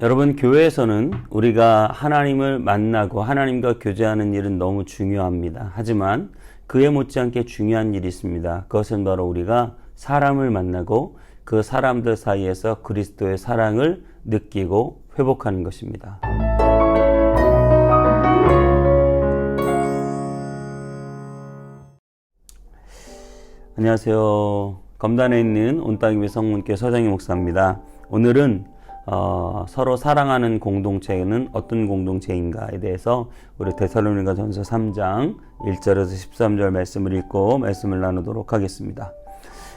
여러분 교회에서는 우리가 하나님을 만나고 하나님과 교제하는 일은 너무 중요합니다. 하지만 그에 못지않게 중요한 일이 있습니다. 그것은 바로 우리가 사람을 만나고 그 사람들 사이에서 그리스도의 사랑을 느끼고 회복하는 것입니다. 안녕하세요. 검단에 있는 온땅이의 성문교 서장희 목사입니다. 오늘은 어, 서로 사랑하는 공동체는 어떤 공동체인가에 대해서 우리 데살로니가 전서 3장 1절에서 13절 말씀을 읽고 말씀을 나누도록 하겠습니다.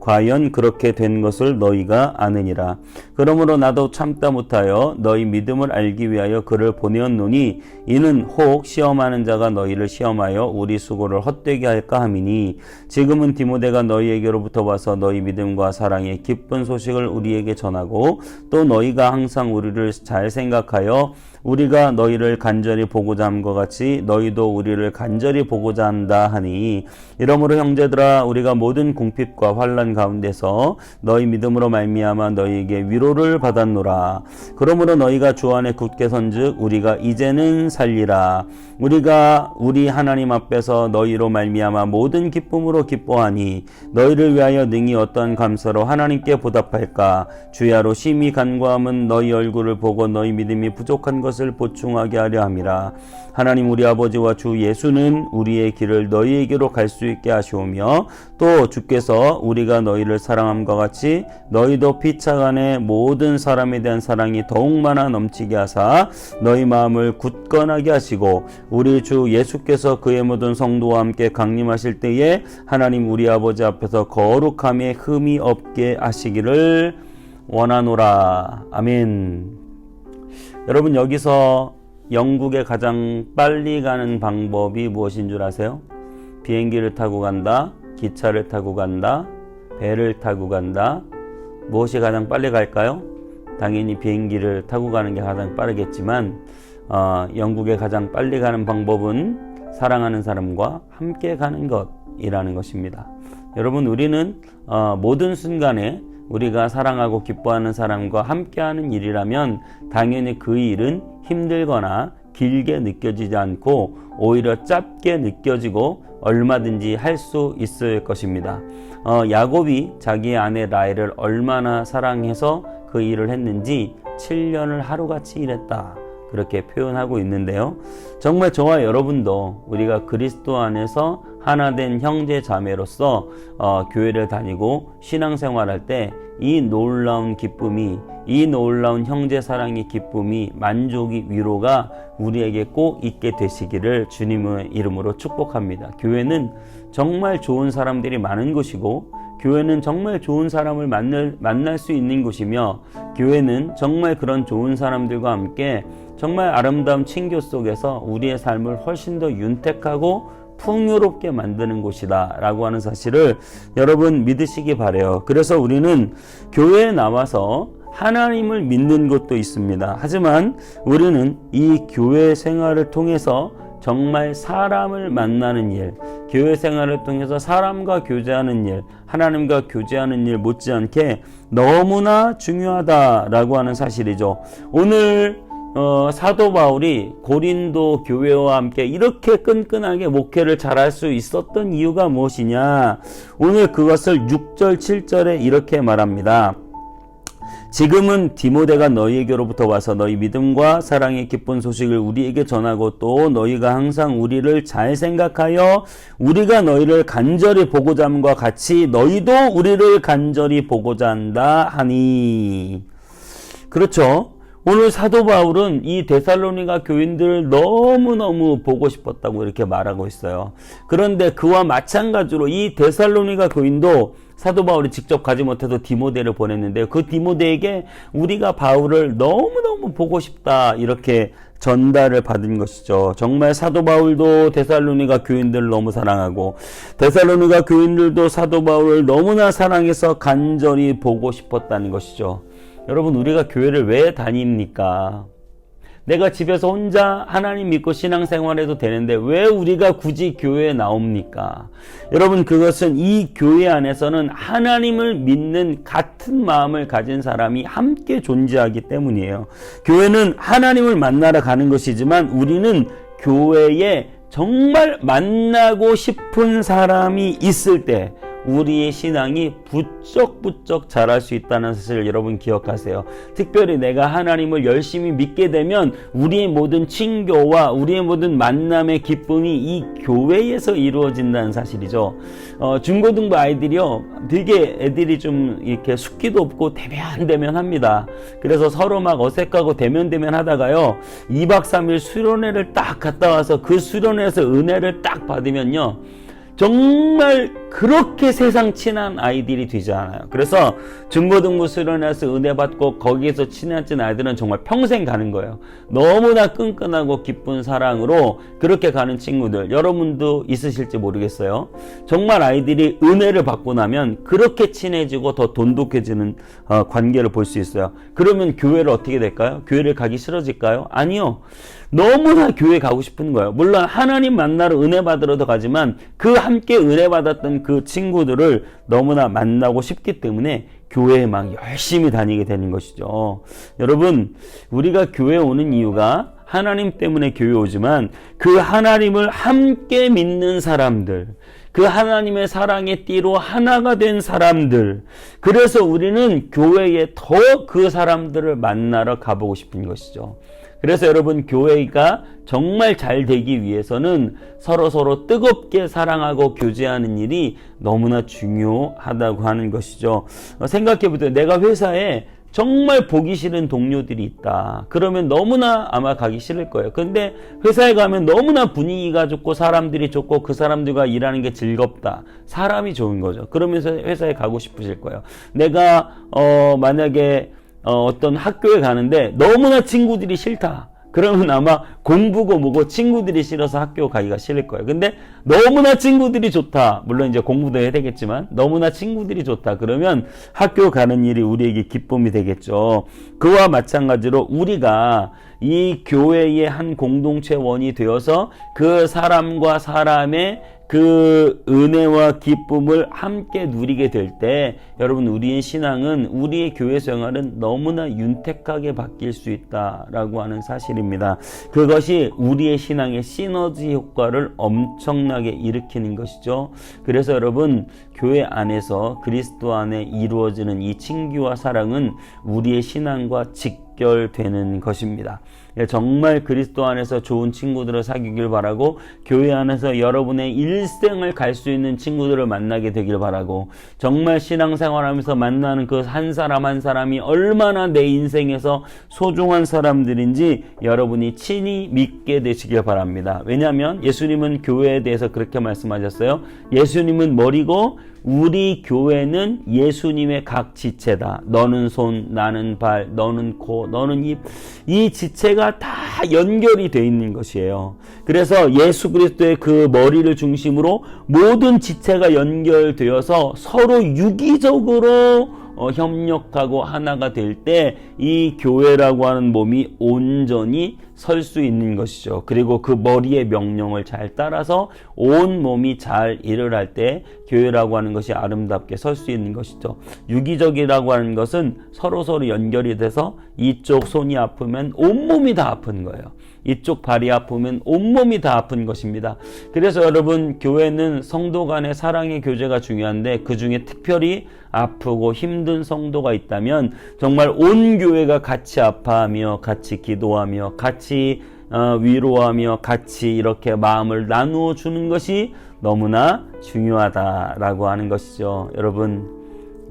과연 그렇게 된 것을 너희가 아느니라. 그러므로 나도 참다 못하여 너희 믿음을 알기 위하여 그를 보내었노니 이는 혹 시험하는 자가 너희를 시험하여 우리 수고를 헛되게 할까 함이니 지금은 디모데가 너희에게로부터 와서 너희 믿음과 사랑의 기쁜 소식을 우리에게 전하고 또 너희가 항상 우리를 잘 생각하여 우리가 너희를 간절히 보고자 함과 같이 너희도 우리를 간절히 보고자 한다 하니 이러므로 형제들아 우리가 모든 궁핍과 환란 가운데서 너희 믿음으로 말미암아 너희에게 위로를 받았노라. 그러므로 너희가 주 안에 굳게 선즉 우리가 이제는 살리라. 우리가 우리 하나님 앞에서 너희로 말미암아 모든 기쁨으로 기뻐하니 너희를 위하여 능히 어떠한 감사로 하나님께 보답할까? 주야로 심히 간구함은 너희 얼굴을 보고 너희 믿음이 부족한 것을 보충하게 하려 함이라. 하나님 우리 아버지와 주 예수는 우리의 길을 너희에게로 갈 수 있게 하시오며 또 주께서 우리가 너희를 사랑함과 같이 너희도 피차간에 모든 사람에 대한 사랑이 더욱 많아 넘치게 하사 너희 마음을 굳건하게 하시고 우리 주 예수께서 그의 모든 성도와 함께 강림하실 때에 하나님 우리 아버지 앞에서 거룩함에 흠이 없게 하시기를 원하노라 아멘. 여러분 여기서 영국에 가장 빨리 가는 방법이 무엇인 줄 아세요? 비행기를 타고 간다, 기차를 타고 간다, 배를 타고 간다. 무엇이 가장 빨리 갈까요? 당연히 비행기를 타고 가는 게 가장 빠르겠지만 어, 영국에 가장 빨리 가는 방법은 사랑하는 사람과 함께 가는 것이라는 것입니다. 여러분 우리는 어, 모든 순간에 우리가 사랑하고 기뻐하는 사람과 함께하는 일이라면 당연히 그 일은 힘들거나 길게 느껴지지 않고 오히려 짧게 느껴지고 얼마든지 할 수 있을 것입니다. 어, 야곱이 자기의 아내 라헬을 얼마나 사랑해서 그 일을 했는지 7년을 하루같이 일했다. 그렇게 표현하고 있는데요. 정말 저와 여러분도 우리가 그리스도 안에서 하나 된 형제 자매로서 어, 교회를 다니고 신앙생활할 때 이 놀라운 기쁨이 이 놀라운 형제 사랑의 기쁨이 만족이 위로가 우리에게 꼭 있게 되시기를 주님의 이름으로 축복합니다. 교회는 정말 좋은 사람들이 많은 곳이고 교회는 정말 좋은 사람을 만날, 만날 수 있는 곳이며 교회는 정말 그런 좋은 사람들과 함께 정말 아름다운 친교 속에서 우리의 삶을 훨씬 더 윤택하고 풍요롭게 만드는 곳이다 라고 하는 사실을 여러분 믿으시기 바래요. 그래서 우리는 교회에 나와서 하나님을 믿는 것도 있습니다. 하지만 우리는 이 교회 생활을 통해서 정말 사람을 만나는 일, 교회 생활을 통해서 사람과 교제하는 일, 하나님과 교제하는 일 못지않게 너무나 중요하다라고 하는 사실이죠. 오늘 어, 사도 바울이 고린도 교회와 함께 이렇게 끈끈하게 목회를 잘할 수 있었던 이유가 무엇이냐? 오늘 그것을 6절, 7절에 이렇게 말합니다. 지금은 디모데가 너희에게로부터 와서 너희 믿음과 사랑의 기쁜 소식을 우리에게 전하고 또 너희가 항상 우리를 잘 생각하여 우리가 너희를 간절히 보고자 함과 같이 너희도 우리를 간절히 보고자 한다 하니 그렇죠. 오늘 사도 바울은 이 데살로니가 교인들을 너무너무 보고 싶었다고 이렇게 말하고 있어요. 그런데 그와 마찬가지로 이 데살로니가 교인도 사도 바울이 직접 가지 못해도 디모데를 보냈는데 그 디모데에게 우리가 바울을 너무너무 보고 싶다 이렇게 전달을 받은 것이죠. 정말 사도 바울도 데살로니가 교인들을 너무 사랑하고 데살로니가 교인들도 사도 바울을 너무나 사랑해서 간절히 보고 싶었다는 것이죠. 여러분 우리가 교회를 왜 다닙니까? 내가 집에서 혼자 하나님 믿고 신앙생활해도 되는데 왜 우리가 굳이 교회에 나옵니까? 여러분 그것은 이 교회 안에서는 하나님을 믿는 같은 마음을 가진 사람이 함께 존재하기 때문이에요. 교회는 하나님을 만나러 가는 것이지만 우리는 교회에 정말 만나고 싶은 사람이 있을 때 우리의 신앙이 부쩍부쩍 자랄 수 있다는 사실을 여러분 기억하세요. 특별히 내가 하나님을 열심히 믿게 되면 우리의 모든 친교와 우리의 모든 만남의 기쁨이 이 교회에서 이루어진다는 사실이죠. 어, 중고등부 아이들이요, 되게 애들이 좀 이렇게 숙기도 없고 대면대면 합니다. 그래서 서로 막 어색하고 대면대면 하다가요, 2박 3일 수련회를 딱 갔다 와서 그 수련회에서 은혜를 딱 받으면요, 정말 그렇게 세상 친한 아이들이 되지 않아요. 그래서 중고등부 수련회에서 은혜 받고 거기에서 친해진 아이들은 정말 평생 가는 거예요. 너무나 끈끈하고 기쁜 사랑으로 그렇게 가는 친구들 여러분도 있으실지 모르겠어요. 정말 아이들이 은혜를 받고 나면 그렇게 친해지고 더 돈독해지는 어, 관계를 볼 수 있어요. 그러면 교회를 어떻게 될까요? 교회를 가기 싫어질까요? 아니요. 너무나 교회 가고 싶은 거예요. 물론 하나님 만나러 은혜 받으러도 가지만 그 함께 은혜 받았던 그 친구들을 너무나 만나고 싶기 때문에 교회에 막 열심히 다니게 되는 것이죠. 여러분, 우리가 교회 오는 이유가 하나님 때문에 교회 오지만 그 하나님을 함께 믿는 사람들, 그 하나님의 사랑의 띠로 하나가 된 사람들. 그래서 우리는 교회에 더 그 사람들을 만나러 가보고 싶은 것이죠. 그래서 여러분 교회가 정말 잘 되기 위해서는 서로 서로 뜨겁게 사랑하고 교제하는 일이 너무나 중요하다고 하는 것이죠. 어, 생각해 보세요. 내가 회사에 정말 보기 싫은 동료들이 있다. 그러면 너무나 아마 가기 싫을 거예요. 근데 회사에 가면 너무나 분위기가 좋고 사람들이 좋고 그 사람들과 일하는 게 즐겁다. 사람이 좋은 거죠. 그러면서 회사에 가고 싶으실 거예요. 내가 어 만약에 어, 어떤 학교에 가는데 너무나 친구들이 싫다. 그러면 아마 공부고 뭐고 친구들이 싫어서 학교 가기가 싫을 거예요. 근데 너무나 친구들이 좋다. 물론 이제 공부도 해야 되겠지만 너무나 친구들이 좋다. 그러면 학교 가는 일이 우리에게 기쁨이 되겠죠. 그와 마찬가지로 우리가 이 교회의 한 공동체원이 되어서 그 사람과 사람의 그 은혜와 기쁨을 함께 누리게 될 때 여러분 우리의 신앙은 우리의 교회 생활은 너무나 윤택하게 바뀔 수 있다라고 하는 사실입니다. 그것이 우리의 신앙의 시너지 효과를 엄청나게 일으키는 것이죠. 그래서 여러분 교회 안에서 그리스도 안에 이루어지는 이 친교와 사랑은 우리의 신앙과 직 결되는 것입니다. 예, 정말 그리스도 안에서 좋은 친구들을 사귀길 바라고 교회 안에서 여러분의 일생을 갈 수 있는 친구들을 만나게 되길 바라고 정말 신앙생활 하면서 만나는 그 한 사람 한 사람이 얼마나 내 인생에서 소중한 사람들인지 여러분이 친히 믿게 되시길 바랍니다. 왜냐하면 예수님은 교회에 대해서 그렇게 말씀하셨어요. 예수님은 머리고 우리 교회는 예수님의 각 지체다. 너는 손, 나는 발, 너는 코, 너는 입. 이 지체가 다 연결이 되어 있는 것이에요. 그래서 예수 그리스도의 그 머리를 중심으로 모든 지체가 연결되어서 서로 유기적 으로 어, 협력하고 하나가 될 때 이 교회라고 하는 몸이 온전히 설 수 있는 것이죠. 그리고 그 머리의 명령을 잘 따라서 온 몸이 잘 일을 할 때 교회라고 하는 것이 아름답게 설 수 있는 것이죠. 유기적이라고 하는 것은 서로 서로 연결이 돼서 이쪽 손이 아프면 온 몸이 다 아픈 거예요. 이쪽 발이 아프면 온몸이 다 아픈 것입니다. 그래서 여러분 교회는 성도 간의 사랑의 교제가 중요한데 그 중에 특별히 아프고 힘든 성도가 있다면 정말 온 교회가 같이 아파하며 같이 기도하며 같이 어, 위로하며 같이 이렇게 마음을 나누어 주는 것이 너무나 중요하다라고 하는 것이죠. 여러분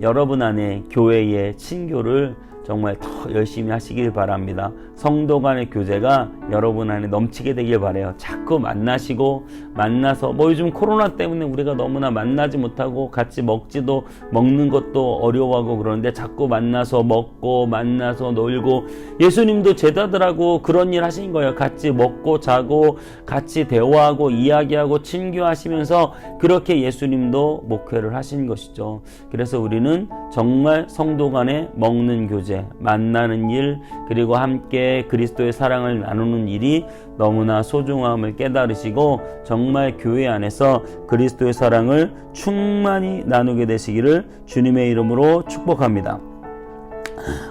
여러분 안에 교회의 친교를 정말 더 열심히 하시길 바랍니다. 성도 간의 교제가 여러분 안에 넘치게 되길 바래요. 자꾸 만나시고 만나서 뭐 요즘 코로나 때문에 우리가 너무나 만나지 못하고 같이 먹지도 먹는 것도 어려워하고 그러는데 자꾸 만나서 먹고 만나서 놀고 예수님도 제자들하고 그런 일 하신 거예요. 같이 먹고 자고 같이 대화하고 이야기하고 친교하시면서 그렇게 예수님도 목회를 하신 것이죠. 그래서 우리는 정말 성도 간에 먹는 교제, 만나는 일, 그리고 함께 그리스도의 사랑을 나누는 일이 너무나 소중함을 깨달으시고 정말 교회 안에서 그리스도의 사랑을 충만히 나누게 되시기를 주님의 이름으로 축복합니다.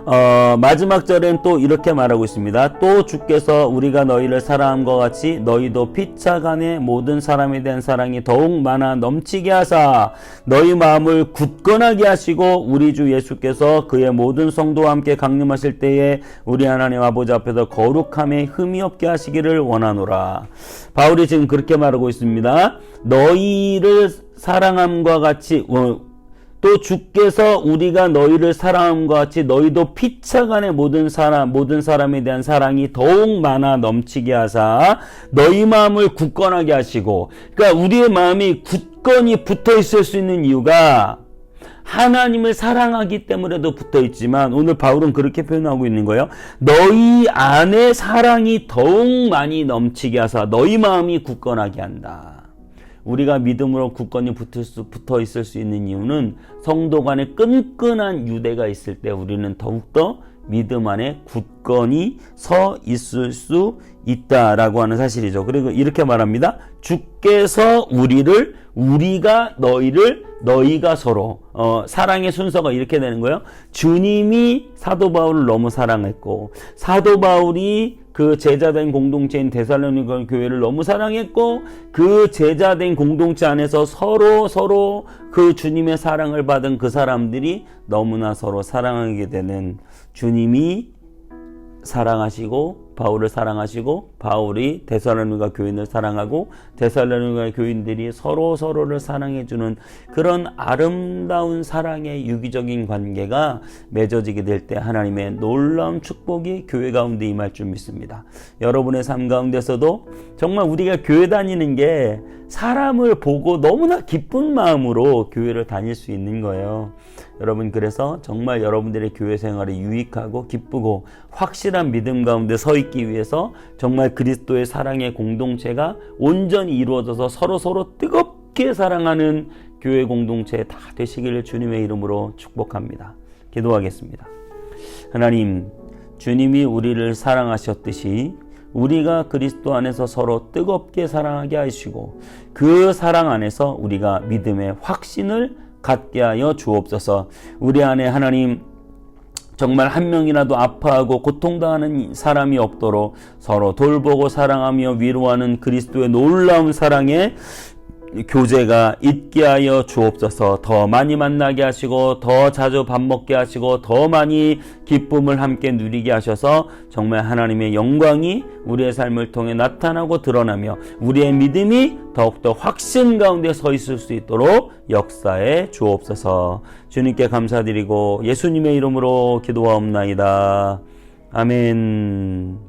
어, 마지막 절엔 또 이렇게 말하고 있습니다. 또 주께서 우리가 너희를 사랑함과 같이 너희도 피차간의 모든 사람에 대한 사랑이 더욱 많아 넘치게 하사 너희 마음을 굳건하게 하시고 우리 주 예수께서 그의 모든 성도와 함께 강림하실 때에 우리 하나님 아버지 앞에서 거룩함에 흠이 없게 하시기를 원하노라. 바울이 지금 그렇게 말하고 있습니다. 너희를 사랑함과 같이 어, 또 주께서 우리가 너희를 사랑함과 같이 너희도 피차간의 모든 사람 모든 사람에 대한 사랑이 더욱 많아 넘치게 하사 너희 마음을 굳건하게 하시고 그러니까 우리의 마음이 굳건히 붙어 있을 수 있는 이유가 하나님을 사랑하기 때문에도 붙어 있지만 오늘 바울은 그렇게 표현하고 있는 거예요. 너희 안에 사랑이 더욱 많이 넘치게 하사 너희 마음이 굳건하게 한다. 우리가 믿음으로 굳건히 붙을 수, 붙어 있을 수 있는 이유는 성도 간에 끈끈한 유대가 있을 때 우리는 더욱더 믿음 안에 굳건히 서 있을 수 있다라고 하는 사실이죠. 그리고 이렇게 말합니다. 주께서 우리를 우리가 너희를 너희가 서로 어, 사랑의 순서가 이렇게 되는 거예요. 주님이 사도 바울을 너무 사랑했고 사도 바울이 그 제자된 공동체인 데살로니가 교회를 너무 사랑했고 그 제자된 공동체 안에서 서로 서로 그 주님의 사랑을 받은 그 사람들이 너무나 서로 사랑하게 되는 주님이 사랑하시고 바울을 사랑하시고 바울이 데살로니가 교인을 사랑하고 데살로니가 교인들이 서로 서로를 사랑해 주는 그런 아름다운 사랑의 유기적인 관계가 맺어지게 될 때 하나님의 놀라운 축복이 교회 가운데 임할 줄 믿습니다. 여러분의 삶 가운데서도 정말 우리가 교회 다니는 게 사람을 보고 너무나 기쁜 마음으로 교회를 다닐 수 있는 거예요. 여러분 그래서 정말 여러분들의 교회 생활이 유익하고 기쁘고 확실한 믿음 가운데 서 있기 위해서 그리스도의 사랑의 공동체가 온전히 이루어져서 서로 서로 뜨겁게 사랑하는 교회 공동체 다 되시기를 주님의 이름으로 축복합니다. 기도하겠습니다. 하나님, 주님이 우리를 사랑하셨듯이 우리가 그리스도 안에서 서로 뜨겁게 사랑하게 하시고 그 사랑 안에서 우리가 믿음의 확신을 갖게 하여 주옵소서. 우리 안에 하나님 정말 한 명이라도 아파하고 고통당하는 사람이 없도록 서로 돌보고 사랑하며 위로하는 그리스도의 놀라운 사랑에 교제가 있게 하여 주옵소서 더 많이 만나게 하시고 더 자주 밥 먹게 하시고 더 많이 기쁨을 함께 누리게 하셔서 정말 하나님의 영광이 우리의 삶을 통해 나타나고 드러나며 우리의 믿음이 더욱더 확신 가운데 서 있을 수 있도록 역사에 주옵소서 주님께 감사드리고 예수님의 이름으로 기도하옵나이다. 아멘.